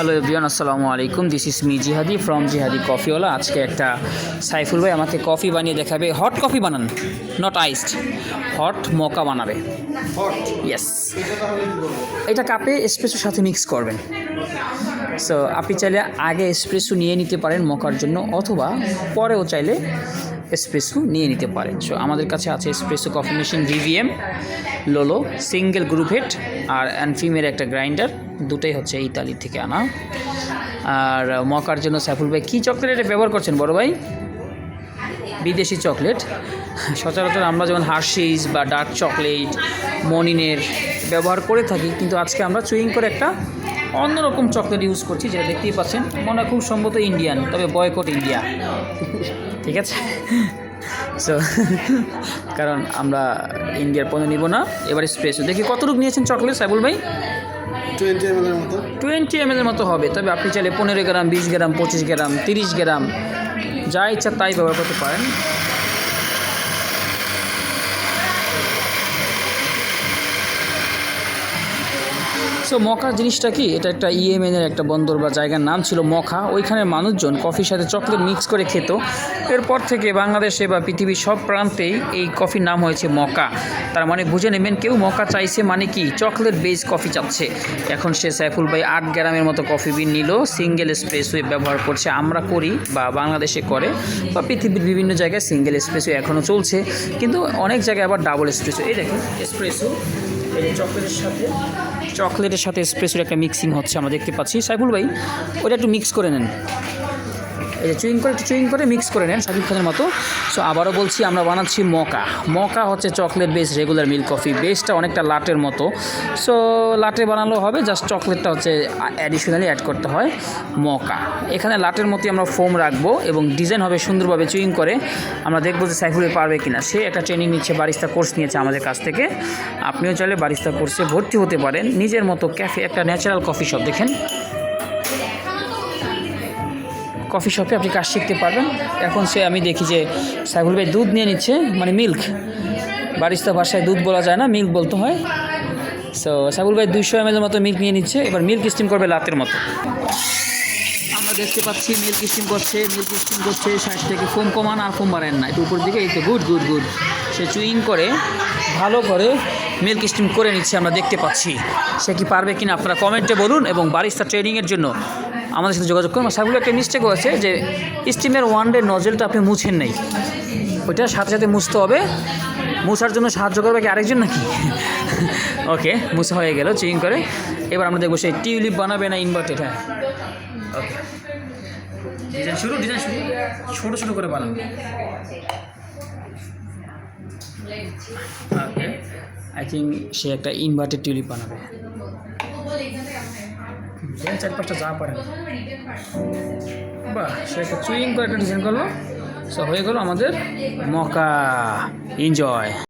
Hello everyone, আসসালামু আলাইকুম। This is me Jihadi from Jihadi কফিওয়ালা। আজকে একটা সাইফুল ভাই আমাকে কফি বানিয়ে দেখাবে। হট কফি বানান নট আইসড হট মকা বানাবে। ইয়েস এটা কাপে এসপ্রেসোর সাথে মিক্স করবেন। সো আপনি চাইলে আগে এসপ্রেসো নিয়ে নিতে পারেন মকার জন্য, অথবা পরেও চাইলে এসপ্রেসো নিয়ে নিতে পারেন। সো আমাদের কাছে আছে espresso coffee machine VVM Lollo single group head আর অ্যানফিমের একটা গ্রাইন্ডার দুটোই হচ্ছে ইতালি থেকে আনা। আর মকার জন্য সাইফুল ভাই, কী চকলেট ব্যবহার করছেন বড় ভাই? বিদেশি চকলেট। সচরাচর আমরা যেমন হার্শিস বা ডার্ক চকলেট, মনিনের ব্যবহার করে থাকি কিন্তু আজকে আমরা চুইং করে একটা অন্যরকম চকলেট ইউজ করছি যেটা দেখতেই পাচ্ছেন মনে খুব সম্ভবত ইন্ডিয়ান তবে বয়কট ইন্ডিয়া ঠিক আছে? সো কারণ আমরা ইন্ডিয়ার পণ্য নিব না এবার স্প্রেসো দেখি কতটুকু নিয়েছেন চকলেট সাইবুল ভাই? টোয়েন্টি এম এর মতো। টোয়েন্টি এম এর মতো হবে তবে আপনি চাইলে পনেরো গ্রাম বিশ গ্রাম পঁচিশ গ্রাম তিরিশ গ্রাম যা ইচ্ছা তাই ব্যবহার করতে পারেন। সো মকা জিনিসটা কি? এটা একটা ইয়েমেনের একটা বন্দর বা জায়গার নাম ছিল মখা ওইখানের মানুষজন কফির সাথে চকলেট মিক্স করে খেত। এরপর থেকে বাংলাদেশে বা পৃথিবীর সব প্রান্তেই এই কফির নাম হয়েছে মকা। তার মানে বুঝে নেবেন, কেউ মকা চাইছে মানে কি? চকলেট বেস কফি চাচ্ছে। এখন সে সাইফুল ভাই আট গ্রামের মতো কফি বিন নিল, সিঙ্গেল স্প্রেসওয়ে ব্যবহার করছে। আমরা করি বা বাংলাদেশে করে বা পৃথিবীর বিভিন্ন জায়গায় সিঙ্গেল স্প্রেসো এখনও চলছে। কিন্তু অনেক জায়গায় আবার ডাবল স্প্রেসো এই দেখুন স্প্রেসো এই যে চকলেটের সাথে? চকলেটের সাথে স্প্রেসোর একটা মিক্সিং হচ্ছে, আমরা দেখতে পাচ্ছি। সাইফুল ভাই, ওটা একটু মিক্স করে নেন। এই যে চুইং করে একটু চুইং করে মিক্স করে নেন সাকিব খানের মতো। সো আবারও বলছি, আমরা বানাচ্ছি মকা। মকা হচ্ছে chocolate base regular milk coffee বেসটা অনেকটা লাটের মতো। সো লাটে বানালেও হবে জাস্ট চকলেটটা হচ্ছে অ্যাডিশনালি অ্যাড করতে হয় মকা। এখানে লাটের মতোই আমরা ফোম রাখব এবং ডিজাইন হবে সুন্দরভাবে চুইং করে। আমরা দেখব যে সাইফুলে পারবে কিনা। সে একটা ট্রেনিং নিচ্ছে বারিস্তা কোর্স নিয়েছে আমাদের কাছ থেকে। আপনিও চাইলে বারিস্তা কোর্সে ভর্তি হতে পারেন। নিজের মতো ক্যাফে একটা ন্যাচারাল কফি শপ দেখেন। কফি শপে আপনি কাজ শিখতে পারবেন। এখন সে আমি দেখি যে সাইফুল ভাই দুধ নিয়ে নিচ্ছে মানে মিল্ক বারিস্তা ভাষায় দুধ বলা যায় না মিল্ক বলতে হয়। সো সাইফুল ভাই দুইশো এম মতো মিল্ক নিয়ে নিচ্ছে, এবার মিল্ক স্টিম করবে লাতের মতো। আমরা দেখতে পাচ্ছি মিল্ক স্টিম করছে মিল্ক স্টিম করছে, ষাট থেকে ফোম কমান, আর ফোম বাড়েন না। একটু উপর দিকে, এই গুড গুড গুড সে চুইং করে, ভালো করে মিল্ক স্টিম করে নিচ্ছে, আমরা দেখতে পাচ্ছি। সে কি পারবে কিনা, আপনারা কমেন্টে বলুন, এবং বারিস্তা ট্রেনিংয়ের জন্য আমাদের সাথে যোগাযোগ করুন। সাগুলো একটা মিস্টেক আছে যে স্টিমের ওয়ান ডে নজেলটা আপনি মুছেন নেই। ওইটার সাথে সাথে মুছতে হবে। মুছার জন্য সাহায্য করবে কি আরেকজন নাকি? ওকে মুছা হয়ে গেল চুইং করে। এবার আমরা দেখব সেই টিউলিপ বানাবে না ইনভার্টেড হ্যাঁ। ওকে ডিজাইন শুরু ডিজাইন শুরু। ছোটো ছোটো করে বানাবো ওকে আই থিঙ্ক সে একটা ইনভার্টেড টিউলিপ বানাবে। দেন চার, পাঁচটা যা পারে বাহ, সে একটা চুইং করে একটা ডিজাইন করল। সো হয়ে গেলো আমাদের মকা। এনজয়